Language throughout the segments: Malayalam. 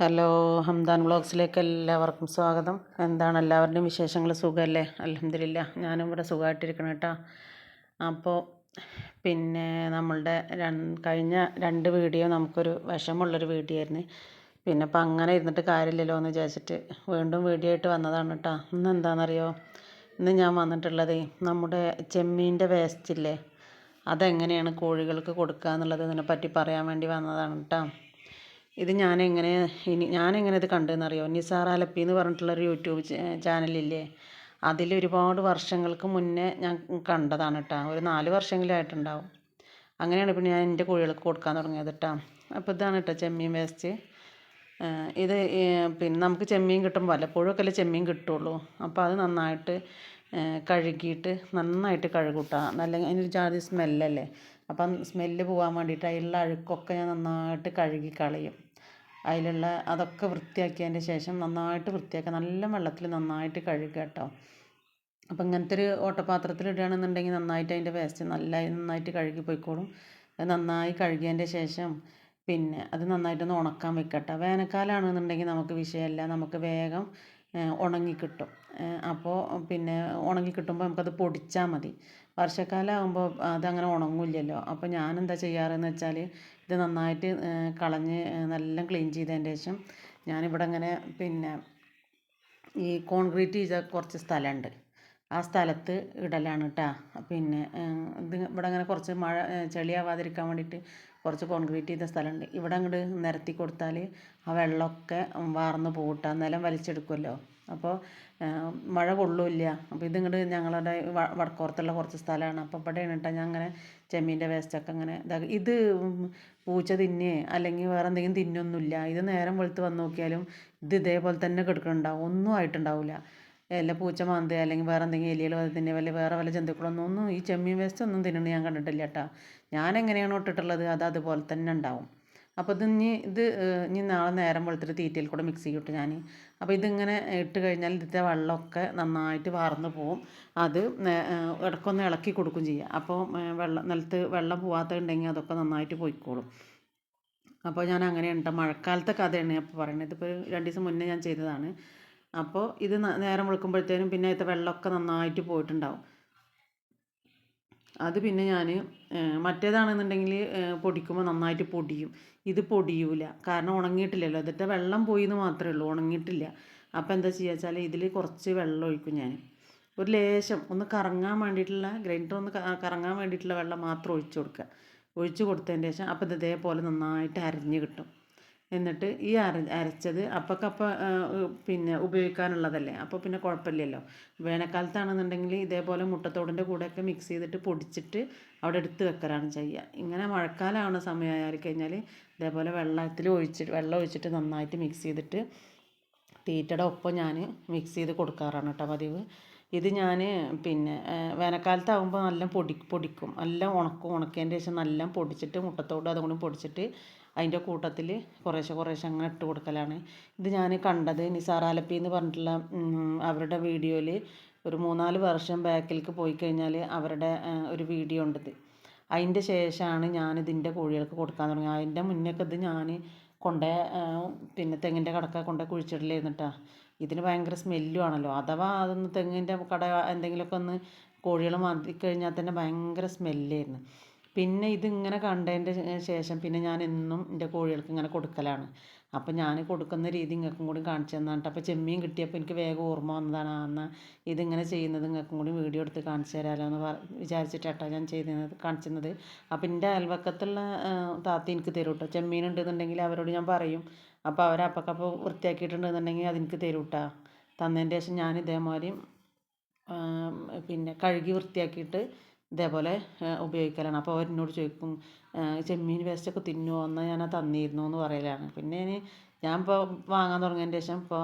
ഹലോ ഹംദാൻ വ്ളോഗ്സിലേക്ക് എല്ലാവർക്കും സ്വാഗതം. എന്താണ് എല്ലാവരുടെയും വിശേഷങ്ങൾ? സുഖമല്ലേ? അലഹമില്ല ഞാനും ഇവിടെ സുഖമായിട്ടിരിക്കണം കേട്ടോ. അപ്പോൾ പിന്നെ നമ്മളുടെ കഴിഞ്ഞ രണ്ട് വീഡിയോ നമുക്കൊരു വിഷമമുള്ളൊരു വീഡിയോ ആയിരുന്നു പിന്നെ അപ്പം അങ്ങനെ ഇരുന്നിട്ട് കാര്യമില്ലല്ലോ എന്ന് വിചാരിച്ചിട്ട് വീണ്ടും വീഡിയോ ആയിട്ട് വന്നതാണ് കേട്ടോ. ഇന്ന് എന്താണെന്നറിയോ? ഇന്ന് ഞാൻ വന്നിട്ടുള്ളത് നമ്മുടെ ചെമ്മീന്റെ വേസ്റ്റില്ലേ? അതെങ്ങനെയാണ് കോഴികൾക്ക് കൊടുക്കുക എന്നുള്ളത് ഇതിനെപ്പറ്റി പറയാൻ വേണ്ടി വന്നതാണ് കേട്ടോ. ഇത് ഞാനെങ്ങനെ ഇനി ഞാനെങ്ങനെ ഇത് കണ്ടതെന്നറിയോ നിസാർ അലപ്പി എന്ന് പറഞ്ഞിട്ടുള്ളൊരു യൂട്യൂബ് ചാനലില്ലേ? അതിൽ ഒരുപാട് വർഷങ്ങൾക്ക് മുന്നേ ഞാൻ കണ്ടതാണ് കേട്ടോ ഒരു നാല് വർഷമെങ്കിലും ആയിട്ടുണ്ടാവും അങ്ങനെയാണ് പിന്നെ ഞാൻ എന്റെ കോഴികൾക്ക് കൊടുക്കാൻ തുടങ്ങിയത് കേട്ടോ അപ്പോൾ ഇതാണ് കേട്ടോ ചെമ്മീൻ വേസ്റ്റ്. ഇത് പിന്നെ നമുക്ക് ചെമ്മീൻ കിട്ടുമ്പോൾ വല്ലപ്പോഴും ഒക്കെ അല്ലേ ചെമ്മീൻ കിട്ടുള്ളൂ. അപ്പോൾ അത് നന്നായിട്ട് കഴുകിയിട്ട് നന്നായിട്ട് കഴുകൂട്ടാ. നല്ല അതിനൊരു ജാതി സ്മെല്ലല്ലേ? അപ്പം സ്മെല്ല് പോകാൻ വേണ്ടിയിട്ട് അതിലുള്ള അഴുക്കൊക്കെ ഞാൻ നന്നായിട്ട് കഴുകി കളയും. അതിലുള്ള അതൊക്കെ വൃത്തിയാക്കിയതിന്റെ ശേഷം നന്നായിട്ട് വൃത്തിയാക്കുക. നല്ല വെള്ളത്തിൽ നന്നായിട്ട് കഴുകുക കേട്ടോ. അപ്പം ഇങ്ങനത്തെ ഒരു ഓട്ടപാത്രത്തിൽ ഇടുകയാണെന്നുണ്ടെങ്കിൽ നന്നായിട്ട് അതിന്റെ വേസ്റ്റ് നല്ല നന്നായിട്ട് കഴുകി പോയിക്കോളും. അത് നന്നായി കഴുകിയതിന്റെ ശേഷം പിന്നെ അത് നന്നായിട്ടൊന്ന് ഉണക്കാൻ വെക്കട്ടെ വേനൽക്കാലമാണെന്നുണ്ടെങ്കിൽ നമുക്ക് വിഷയമല്ല. നമുക്ക് വേഗം ഉണങ്ങി കിട്ടും അപ്പോൾ പിന്നെ ഉണങ്ങി കിട്ടുമ്പോൾ നമുക്കത് പൊടിച്ചാൽ മതി. വർഷക്കാലം ആകുമ്പോൾ അതങ്ങനെ ഉണങ്ങില്ലല്ലോ. അപ്പോൾ ഞാൻ എന്താ ചെയ്യാറെന്ന് വെച്ചാൽ ഇത് നന്നായിട്ട് കളഞ്ഞ് നല്ല ക്ലീൻ ചെയ്തതിന് ശേഷം ഞാനിവിടെ ഇങ്ങനെ പിന്നെ ഈ കോൺക്രീറ്റ് ചെയ്ത കുറച്ച് സ്ഥലമുണ്ട് ആ സ്ഥലത്ത് ഇടലാണ് കേട്ടോ പിന്നെ ഇത് ഇവിടെ അങ്ങനെ കുറച്ച് മഴ ചെളിയാവാതിരിക്കാൻ വേണ്ടിയിട്ട് കുറച്ച് കോൺക്രീറ്റ് ചെയ്ത സ്ഥലമുണ്ട്. ഇവിടെ അങ്ങോട്ട് നിരത്തി കൊടുത്താൽ ആ വെള്ളമൊക്കെ വാർന്ന് പോകട്ടെ നിലം വലിച്ചെടുക്കുമല്ലോ അപ്പോൾ മഴ കൊള്ളില്ല. അപ്പോൾ ഇതിങ്ങോട്ട് ഞങ്ങളുടെ വടക്കോർത്തുള്ള കുറച്ച് സ്ഥലമാണ്. അപ്പോൾ ഇവിടെ ഇട്ടാൽ ഞാൻ അങ്ങനെ ചെമ്മീന്റെ വേസ്റ്റൊക്കെ അങ്ങനെ ഇതാക്കി ഇത് പൂച്ച തിന്നേ അല്ലെങ്കിൽ വേറെ എന്തെങ്കിലും തിന്നൊന്നുമില്ല. ഇത് നേരം വെളുത്ത് വന്ന് നോക്കിയാലും ഇത് ഇതേപോലെ തന്നെ കിടക്കുന്നുണ്ടാവും ഒന്നും ആയിട്ടുണ്ടാവില്ല അല്ല പൂച്ച മാന്ത് അല്ലെങ്കിൽ വേറെ എന്തെങ്കിലും എലികൾ തിന്നുക വല്ല വേറെ വല്ല ജന്തുക്കളൊന്നും ഒന്നും ഈ ചെമ്മീൻ വേസ്റ്റ് ഒന്നും തിന്നണ ഞാൻ കണ്ടിട്ടില്ല കേട്ടോ. ഞാൻ എങ്ങനെയാണോ ഇട്ടിട്ടുള്ളത് അത് അതുപോലെ തന്നെ ഉണ്ടാവും. അപ്പോൾ ഇത് ഇനി ഇത് ഇനി നാളെ നേരം വെളുത്തിട്ട് തീറ്റയിൽ കൂടെ മിക്സ് ചെയ്യും ഞാൻ അപ്പോൾ ഇതിങ്ങനെ ഇട്ട് കഴിഞ്ഞാൽ ഇതിന്റെ വെള്ളമൊക്കെ നന്നായിട്ട് വാർന്ന് പോവും. അത് ഇടയ്ക്കൊന്ന് ഇളക്കി കൊടുക്കും ചെയ്യുക അപ്പോൾ വെള്ളം നിലത്ത് വെള്ളം പോവാത്തുണ്ടെങ്കിൽ അതൊക്കെ നന്നായിട്ട് പോയിക്കോളും. അപ്പോൾ ഞാൻ അങ്ങനെയുണ്ട്. മഴക്കാലത്തെ കഥയാണ് അപ്പോൾ പറയുന്നത്. ഇതിപ്പോൾ രണ്ട് ദിവസം മുന്നേ ഞാൻ ചെയ്തതാണ്. അപ്പോൾ ഇത് നേരം വെളുക്കുമ്പോഴത്തേനും പിന്നെ അതിന്റെ വെള്ളമൊക്കെ നന്നായിട്ട് പോയിട്ടുണ്ടാവും. അത് പിന്നെ ഞാൻ മറ്റേതാണെന്നുണ്ടെങ്കിൽ പൊടിക്കുമ്പോൾ നന്നായിട്ട് പൊടിയും. ഇത് പൊടിയൂല. കാരണം ഉണങ്ങിയിട്ടില്ലല്ലോ. അതിന്റെ വെള്ളം പോയി എന്ന് മാത്രമേ ഉള്ളൂ. ഉണങ്ങിയിട്ടില്ല. അപ്പോൾ എന്താ ചെയ്യുക വെച്ചാൽ ഇതിൽ കുറച്ച് വെള്ളം ഒഴിക്കും ഞാൻ ഒരു ലേശം ഒന്ന് കറങ്ങാൻ വേണ്ടിയിട്ടുള്ള ഗ്രൈൻഡർ ഒന്ന് കറങ്ങാൻ വേണ്ടിയിട്ടുള്ള വെള്ളം മാത്രം ഒഴിച്ചു കൊടുക്കുക ഒഴിച്ചു കൊടുത്തതിന് ശേഷം അപ്പോൾ ഇത് ഇതേപോലെ നന്നായിട്ട് അരിഞ്ഞ് കിട്ടും. എന്നിട്ട് ഈ അര അരച്ചത് അപ്പക്കപ്പ പിന്നെ ഉപയോഗിക്കാനുള്ളതല്ലേ? അപ്പോൾ പിന്നെ കുഴപ്പമില്ലല്ലോ. വേനൽക്കാലത്താണെന്നുണ്ടെങ്കിൽ ഇതേപോലെ മുട്ടത്തോടിന്റെ കൂടെയൊക്കെ മിക്സ് ചെയ്തിട്ട് പൊടിച്ചിട്ട് അവിടെ എടുത്ത് വെക്കലാണ് ചെയ്യുക ഇങ്ങനെ മഴക്കാലമാവുന്ന സമയമായി കഴിഞ്ഞാൽ ഇതേപോലെ വെള്ളത്തിൽ ഒഴിച്ചിട്ട് വെള്ളം ഒഴിച്ചിട്ട് നന്നായിട്ട് മിക്സ് ചെയ്തിട്ട് തീറ്റയുടെ ഒപ്പം ഞാൻ മിക്സ് ചെയ്ത് കൊടുക്കാറാണ് കേട്ടോ പതിവ്. ഇത് ഞാൻ പിന്നെ വേനൽക്കാലത്താകുമ്പോൾ നല്ല പൊടി പൊടിക്കും. നല്ല ഉണക്കും ഉണക്കിയതിന്റെ ശേഷം നല്ല പൊടിച്ചിട്ട് മുട്ടത്തോട് അതുകൊണ്ട് പൊടിച്ചിട്ട് അതിന്റെ കൂട്ടത്തിൽ കുറേശ്ശെ കുറേശ്ശെ അങ്ങനെ ഇട്ട് കൊടുക്കലാണ്. ഇത് ഞാൻ കണ്ടത് നിസാർ ആലപ്പി എന്ന് പറഞ്ഞിട്ടുള്ള അവരുടെ വീഡിയോയിൽ ഒരു മൂന്നാൽ വർഷം ബാക്കിലേക്ക് പോയി കഴിഞ്ഞാൽ അവരുടെ ഒരു വീഡിയോ ഉണ്ടത് അതിന്റെ ശേഷമാണ് ഞാൻ ഇതിന്റെ കോഴികൾക്ക് കൊടുക്കാൻ തുടങ്ങി അതിന്റെ മുന്നേക്കെ ഇത് ഞാൻ കൊണ്ടേ പിന്നെ തെങ്ങിന്റെ കടക്ക കൊണ്ടേ കുഴിച്ചിടലായിരുന്നു ഇതിന് ഭയങ്കര സ്മെല്ലും ആണല്ലോ. അഥവാ അതൊന്ന് തെങ്ങിന്റെ കട എന്തെങ്കിലുമൊക്കെ ഒന്ന് കോഴികൾ മാന്തി കഴിഞ്ഞാൽ തന്നെ ഭയങ്കര സ്മെല്ലായിരുന്നു. പിന്നെ ഇതിങ്ങനെ കണ്ടതിന്റെ ശേഷം പിന്നെ ഞാൻ എന്നും എന്റെ കോഴികൾക്ക് ഇങ്ങനെ കൊടുക്കലാണ്. അപ്പം ഞാൻ കൊടുക്കുന്ന രീതി നിങ്ങൾക്കും കൂടി കാണിച്ചു തന്നാണ് അപ്പോൾ ചെമ്മീൻ കിട്ടിയപ്പോൾ എനിക്ക് വേഗം ഓർമ്മ വന്നതാണ്. എന്നാൽ ഇതിങ്ങനെ ചെയ്യുന്നത് നിങ്ങൾക്കും കൂടി വീഡിയോ എടുത്ത് കാണിച്ചു തരാമല്ലോ എന്ന് വിചാരിച്ചിട്ടാട്ടോ ഞാൻ ചെയ്യുന്നത് കാണിച്ചിരുന്നത് അപ്പം എന്റെ അയൽവക്കത്തുള്ള താത്തി എനിക്ക് തരും കേട്ടോ ചെമ്മീൻ ഉണ്ടെന്നുണ്ടെങ്കിൽ അവരോട് ഞാൻ പറയും. അപ്പോൾ അവർ അപ്പക്കപ്പോൾ വൃത്തിയാക്കിയിട്ടുണ്ടെന്നുണ്ടെങ്കിൽ അതെനിക്ക് തരും കേട്ടോ തന്നതിന്റെ ശേഷം ഞാൻ ഇതേമാതിരി പിന്നെ കഴുകി വൃത്തിയാക്കിയിട്ട് ഇതേപോലെ ഉപയോഗിക്കലാണ്. അപ്പോൾ അവർ എന്നോട് ചോദിക്കും ചെമ്മീൻ വേസ്റ്റൊക്കെ തിന്നുമോ എന്നാൽ ഞാൻ തന്നിരുന്നു എന്ന് പറയലാണ്. പിന്നെ ഇനി ഞാൻ ഇപ്പോൾ വാങ്ങാൻ തുടങ്ങിയതിന് ശേഷം ഇപ്പോൾ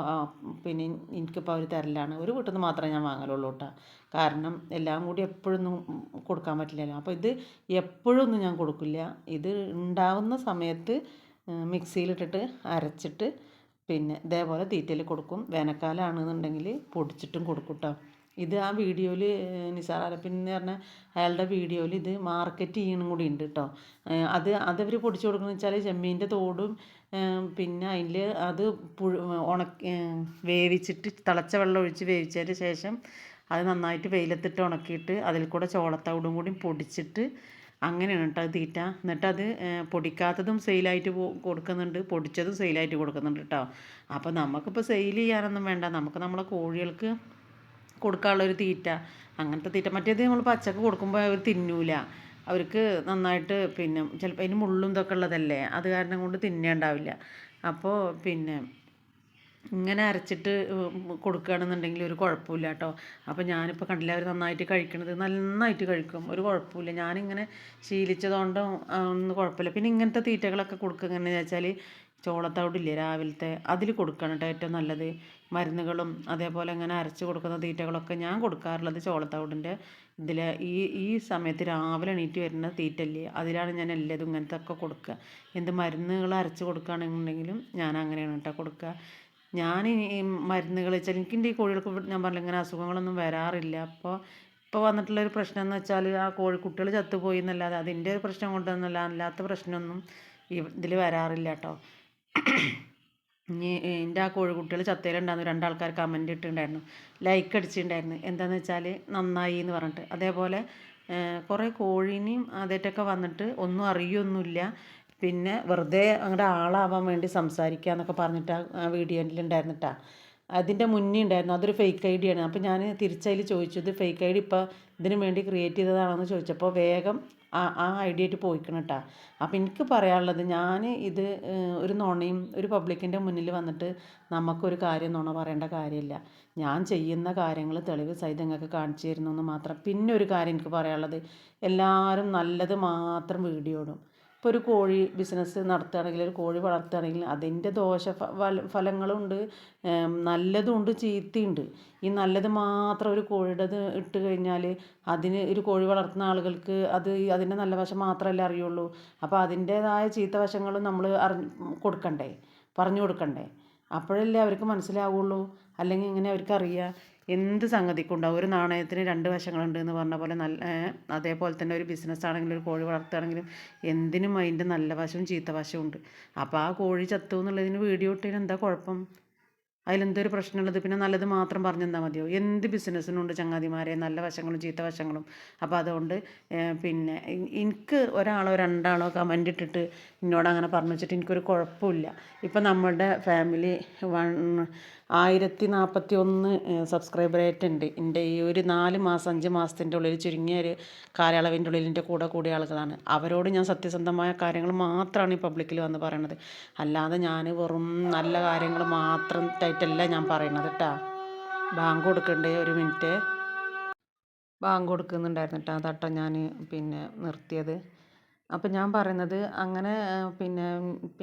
പിന്നെ എനിക്കിപ്പോൾ അവർ തരലാണ്. ഒരു വീട്ടിൽ നിന്ന് മാത്രമേ ഞാൻ വാങ്ങലുള്ളൂ കേട്ടോ കാരണം എല്ലാം കൂടി എപ്പോഴൊന്നും കൊടുക്കാൻ പറ്റില്ലല്ലോ. അപ്പോൾ ഇത് എപ്പോഴൊന്നും ഞാൻ കൊടുക്കില്ല. ഇത് ഉണ്ടാവുന്ന സമയത്ത് മിക്സിയിലിട്ടിട്ട് അരച്ചിട്ട് പിന്നെ ഇതേപോലെ തീറ്റയിൽ കൊടുക്കും. വേനൽക്കാലമാണെന്നുണ്ടെങ്കിൽ പൊടിച്ചിട്ടും കൊടുക്കും കേട്ടോ ഇത് ആ വീഡിയോയിൽ നിസാർ അലപ്പിൻ എന്ന് പറഞ്ഞ അയാളുടെ വീഡിയോയിൽ ഇത് മാർക്കറ്റ് ചെയ്യണം കൂടി ഉണ്ട് കേട്ടോ അത് അതവർ പൊടിച്ചു കൊടുക്കുന്നത് വെച്ചാൽ ചെമ്മീന്റെ തോടും പിന്നെ അതിൽ അത് പുഴു ഉണക്കി വേവിച്ചിട്ട് തിളച്ച വെള്ളം ഒഴിച്ച് വേവിച്ചതിന് ശേഷം അത് നന്നായിട്ട് വെയിലത്തിട്ട് ഉണക്കിയിട്ട് അതിൽ കൂടെ ചോളത്തവിടും കൂടി പൊടിച്ചിട്ട് അങ്ങനെയാണ് കേട്ടോ തീറ്റ. എന്നിട്ട് അത് പൊടിക്കാത്തതും സെയിലായിട്ട് കൊടുക്കുന്നുണ്ട് പൊടിച്ചതും സെയിലായിട്ട് കൊടുക്കുന്നുണ്ട് കേട്ടോ അപ്പോൾ നമുക്കിപ്പോൾ സെയിൽ ചെയ്യാനൊന്നും വേണ്ട. നമുക്ക് നമ്മളെ കോഴികൾക്ക് കൊടുക്കാനുള്ളൊരു തീറ്റ. അങ്ങനത്തെ തീറ്റ. മറ്റേത് നമ്മൾ പച്ചക്ക് കൊടുക്കുമ്പോൾ അവർ തിന്നൂല. അവർക്ക് നന്നായിട്ട് പിന്നെ ചിലപ്പോൾ അതിന് മുള്ളും ഇതൊക്കെ ഉള്ളതല്ലേ? അത് കാരണം കൊണ്ട് തിന്നേണ്ടാവില്ല. അപ്പോൾ പിന്നെ ഇങ്ങനെ അരച്ചിട്ട് കൊടുക്കുകയാണെന്നുണ്ടെങ്കിൽ ഒരു കുഴപ്പമില്ല കേട്ടോ. അപ്പോൾ ഞാനിപ്പോൾ കണ്ടില്ല അവർ നന്നായിട്ട് കഴിക്കണത്. നന്നായിട്ട് കഴിക്കും. ഒരു കുഴപ്പമില്ല. ഞാനിങ്ങനെ ശീലിച്ചതുകൊണ്ടും ഒന്നും കുഴപ്പമില്ല. പിന്നെ ഇങ്ങനത്തെ തീറ്റകളൊക്കെ കൊടുക്കുക എങ്ങനെയാണെന്ന് വെച്ചാൽ ചോളത്തവിടില്ലേ രാവിലത്തെ? അതിൽ കൊടുക്കണം കേട്ടോ ഏറ്റവും നല്ലത്. മരുന്നുകളും അതേപോലെ ഇങ്ങനെ അരച്ച് കൊടുക്കുന്ന തീറ്റകളൊക്കെ ഞാൻ കൊടുക്കാറുള്ളത് ചോളത്തവിടിന്റെ ഇതിൽ ഈ ഈ സമയത്ത് രാവിലെ എണീറ്റ് വരുന്ന തീറ്റല്ലേ അതിലാണ് ഞാൻ എല്ലാതും ഇങ്ങനത്തെ ഒക്കെ കൊടുക്കുക. എന്ത് മരുന്നുകൾ അരച്ച് കൊടുക്കുകയാണെന്നുണ്ടെങ്കിലും ഞാൻ അങ്ങനെയാണ് കേട്ടോ കൊടുക്കുക. ഞാൻ ഈ മരുന്നുകൾ വെച്ചാൽ എനിക്കിന്റെ ഈ കോഴികൾക്ക് ഞാൻ പറഞ്ഞില്ല ഇങ്ങനെ അസുഖങ്ങളൊന്നും വരാറില്ല. അപ്പോൾ ഇപ്പോൾ വന്നിട്ടുള്ളൊരു പ്രശ്നം എന്ന് വെച്ചാൽ ആ കോഴിക്കുട്ടികൾ ചത്തുപോയി എന്നല്ലാതെ അതിന്റെ ഒരു പ്രശ്നം കൊണ്ടൊന്നുമല്ല അല്ലാത്ത പ്രശ്നമൊന്നും ഇതിൽ വരാറില്ല കേട്ടോ. ഇനി എന്റെ ആ കോഴിക്കുട്ടികൾ ചത്തയിലുണ്ടായിരുന്നു രണ്ടാൾക്കാർ കമന്റ് ഇട്ടിട്ടുണ്ടായിരുന്നു ലൈക്ക് അടിച്ചിട്ടുണ്ടായിരുന്നു എന്താണെന്ന് വെച്ചാൽ നന്നായി എന്ന് പറഞ്ഞിട്ട്. അതേപോലെ കുറേ കോഴീനെയും ആദ്യമായിട്ടൊക്കെ വന്നിട്ട് ഒന്നും അറിയൊന്നുമില്ല പിന്നെ വെറുതെ അങ്ങോട്ട് ആളാവാൻ വേണ്ടി സംസാരിക്കുക എന്നൊക്കെ പറഞ്ഞിട്ട് ആ വീഡിയോയിൽ ഉണ്ടായിരുന്നിട്ടാണ് അതിന്റെ മുന്നേ ഉണ്ടായിരുന്നു അതൊരു ഫേക്ക് ഐ ഡി ആണ് അപ്പോൾ ഞാൻ തിരിച്ചതിൽ ചോദിച്ചു ഇത് ഫേക്ക് ഐ ഡി ഇപ്പോൾ ഇതിന് വേണ്ടി ക്രിയേറ്റ് ചെയ്തതാണെന്ന് ചോദിച്ചപ്പോൾ വേഗം ആ ആ ഐ ഡി ആയിട്ട് പോയിക്കണം കേട്ടോ അപ്പം എനിക്ക് പറയാനുള്ളത് ഞാൻ ഇത് ഒരു നുണയും ഒരു പബ്ലിക്കിന്റെ മുന്നിൽ വന്നിട്ട് നമുക്കൊരു കാര്യം നുണ പറയേണ്ട കാര്യമില്ല. ഞാൻ ചെയ്യുന്ന കാര്യങ്ങൾ തെളിവ് സഹിതം നിങ്ങൾക്ക് കാണിച്ചു തരുന്നു എന്ന് മാത്രം പിന്നെ ഒരു കാര്യം എനിക്ക് പറയാനുള്ളത് എല്ലാവരും നല്ലത് മാത്രം വീഡിയോ ഇടും. ഇപ്പോൾ ഒരു കോഴി ബിസിനസ് നടത്തുകയാണെങ്കിൽ ഒരു കോഴി വളർത്തുകയാണെങ്കിൽ അതിന്റെ ദോഷ ഫലങ്ങളുണ്ട്. നല്ലതുണ്ട് ചീത്തയുണ്ട്. ഈ നല്ലത് മാത്രം ഒരു കോഴിയുടെ ഇട്ട് കഴിഞ്ഞാൽ അതിന് ഒരു കോഴി വളർത്തുന്ന ആളുകൾക്ക് അത് അതിന്റെ നല്ല വശം മാത്രമല്ലേ അറിയുള്ളൂ. അപ്പോൾ അതിന്റേതായ ചീത്ത വശങ്ങളും നമ്മൾ അറി കൊടുക്കണ്ടേ? പറഞ്ഞു കൊടുക്കണ്ടേ? അപ്പോഴല്ലേ അവർക്ക് മനസ്സിലാവുള്ളൂ. അല്ലെങ്കിൽ ഇങ്ങനെ അവർക്കറിയാം. എന്ത് സംഗതിക്കും ഉണ്ടാവും ഒരു നാണയത്തിന് രണ്ട് വശങ്ങളുണ്ട് എന്ന് പറഞ്ഞ പോലെ നല്ല അതേപോലെ തന്നെ ഒരു ബിസിനസ് ആണെങ്കിലും ഒരു കോഴി വളർത്തുകയാണെങ്കിലും എന്തിനും അതിന്റെ നല്ല വശവും ചീത്ത വശവും ഉണ്ട്. അപ്പോൾ ആ കോഴി ചത്തു എന്നുള്ളതിന് വീഡിയോ ഇട്ടതിന് എന്താ കുഴപ്പം? അതിലെന്തൊരു പ്രശ്നമുള്ളത്? പിന്നെ നല്ലത് മാത്രം പറഞ്ഞു തന്നാൽ മതിയോ എന്ത് ബിസിനസ്സിനുണ്ട് ചങ്ങാതിമാരെ നല്ല വശങ്ങളും ചീത്ത വശങ്ങളും. അപ്പോൾ അതുകൊണ്ട് പിന്നെ എനിക്ക് ഒരാളോ രണ്ടാളോ കമന്റ് ഇട്ടിട്ട് എന്നോട് അങ്ങനെ പറഞ്ഞു വെച്ചിട്ട് എനിക്കൊരു കുഴപ്പമില്ല. ഇപ്പം നമ്മളുടെ ഫാമിലി വൺ ആയിരത്തി നാൽപ്പത്തി ഒന്ന് സബ്സ്ക്രൈബർ ആയിട്ടുണ്ട് എന്റെ ഈ ഒരു നാല് മാസം അഞ്ച് മാസത്തിന്റെ ഉള്ളിൽ ചുരുങ്ങിയ ഒരു കാലയളവിന്റെ ഉള്ളിൽ എന്റെ കൂടെ കൂടിയ ആളുകളാണ്. അവരോട് ഞാൻ സത്യസന്ധമായ കാര്യങ്ങൾ മാത്രമാണ് ഈ പബ്ലിക്കിൽ വന്ന് പറയണത്. അല്ലാതെ ഞാൻ വെറും നല്ല കാര്യങ്ങൾ മാത്രം ആയിട്ടല്ല ഞാൻ പറയണത് കേട്ടോ ബാങ്ക് കൊടുക്കണ്ടേ ഒരു മിനിറ്റ്? ബാങ്ക് കൊടുക്കുന്നുണ്ടായിരുന്നു കേട്ടോ അതട്ടോ ഞാൻ പിന്നെ നിർത്തിയത്. അപ്പം ഞാൻ പറയുന്നത് അങ്ങനെ പിന്നെ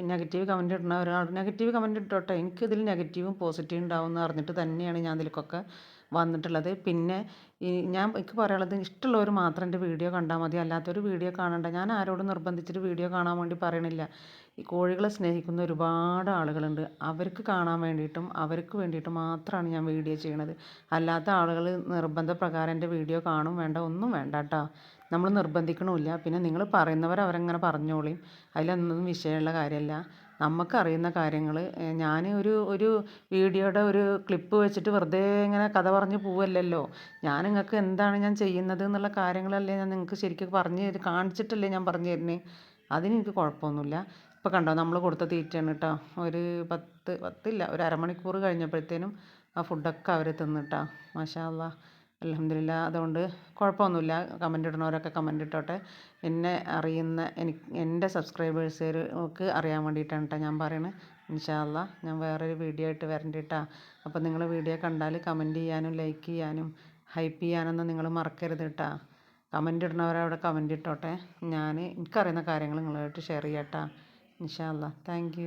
നെഗറ്റീവ് കമന്റ് ഇടുന്ന നെഗറ്റീവ് കമന്റ് ഇട്ടോട്ടെ. എനിക്കിതിൽ നെഗറ്റീവും പോസിറ്റീവും ഉണ്ടാവും അറിഞ്ഞിട്ട് തന്നെയാണ് ഞാൻ ഇതിലേക്കൊക്കെ വന്നിട്ടുള്ളത്. പിന്നെ ഈ ഞാൻ എനിക്ക് പറയാനുള്ളത് ഇഷ്ടമുള്ളവർ മാത്രം എന്റെ വീഡിയോ കണ്ടാൽ മതി. അല്ലാത്തവർ വീഡിയോ കാണണ്ട. ഞാൻ ആരോടും നിർബന്ധിച്ചിട്ട് വീഡിയോ കാണാൻ വേണ്ടി പറയണില്ല. ഈ കോഴികളെ സ്നേഹിക്കുന്ന ഒരുപാട് ആളുകളുണ്ട്. അവർക്ക് കാണാൻ വേണ്ടിയിട്ടും അവർക്ക് വേണ്ടിയിട്ടും മാത്രമാണ് ഞാൻ വീഡിയോ ചെയ്യണത്. അല്ലാത്ത ആളുകൾ നിർബന്ധപ്രകാരം എന്റെ വീഡിയോ കാണും വേണ്ട ഒന്നും വേണ്ട കേട്ടോ നമ്മൾ നിർബന്ധിക്കണമില്ല. പിന്നെ നിങ്ങൾ പറയുന്നവർ അവരങ്ങനെ പറഞ്ഞോളിയും അതിലൊന്നും വിഷയമുള്ള കാര്യമല്ല. നമുക്കറിയുന്ന കാര്യങ്ങൾ ഞാൻ ഒരു ഒരു വീഡിയോയുടെ ഒരു ക്ലിപ്പ് വെച്ചിട്ട് വെറുതെ ഇങ്ങനെ കഥ പറഞ്ഞ് പോവല്ലല്ലോ. ഞാൻ നിങ്ങൾക്ക് എന്താണ് ഞാൻ ചെയ്യുന്നത് എന്നുള്ള കാര്യങ്ങളല്ലേ ഞാൻ നിങ്ങൾക്ക് ശരിക്കും പറഞ്ഞ് കാണിച്ചിട്ടല്ലേ ഞാൻ പറഞ്ഞു തരുന്നത് അതിന് എനിക്ക് കുഴപ്പമൊന്നുമില്ല. ഇപ്പോൾ കണ്ടോ നമ്മൾ കൊടുത്ത തീറ്റയാണ് കേട്ടോ ഒരു പത്ത് പത്തില്ല ഒരു അരമണിക്കൂർ കഴിഞ്ഞപ്പോഴത്തേനും ആ ഫുഡൊക്കെ അവർ തിന്നിട്ടാ മാഷാ അല്ലാ അൽഹംദുലില്ലാ അതുകൊണ്ട് കുഴപ്പമൊന്നുമില്ല. കമന്റ് ഇടുന്നവരൊക്കെ കമന്റ് ഇട്ടോട്ടെ. എന്നെ അറിയുന്ന എനിക്ക് എന്റെ സബ്സ്ക്രൈബേഴ്സുകൾക്ക് അറിയാൻ വേണ്ടിയിട്ടാണ് കേട്ടോ ഞാൻ പറയണത് ഇൻഷാല്ല ഞാൻ വേറൊരു വീഡിയോ ആയിട്ട് വരണ്ട കേട്ടോ അപ്പോൾ നിങ്ങൾ വീഡിയോ കണ്ടാൽ കമന്റ് ചെയ്യാനും ലൈക്ക് ചെയ്യാനും ഹൈപ്പ് ചെയ്യാനൊന്നും നിങ്ങൾ മറക്കരുത് കേട്ടോ കമന്റ് ഇടുന്നവരവിടെ കമന്റ് ഇട്ടോട്ടെ. ഞാൻ എനിക്കറിയുന്ന കാര്യങ്ങൾ നിങ്ങളുമായിട്ട് ഷെയർ ചെയ്യാം കേട്ടോ ഇൻഷാല്ല താങ്ക്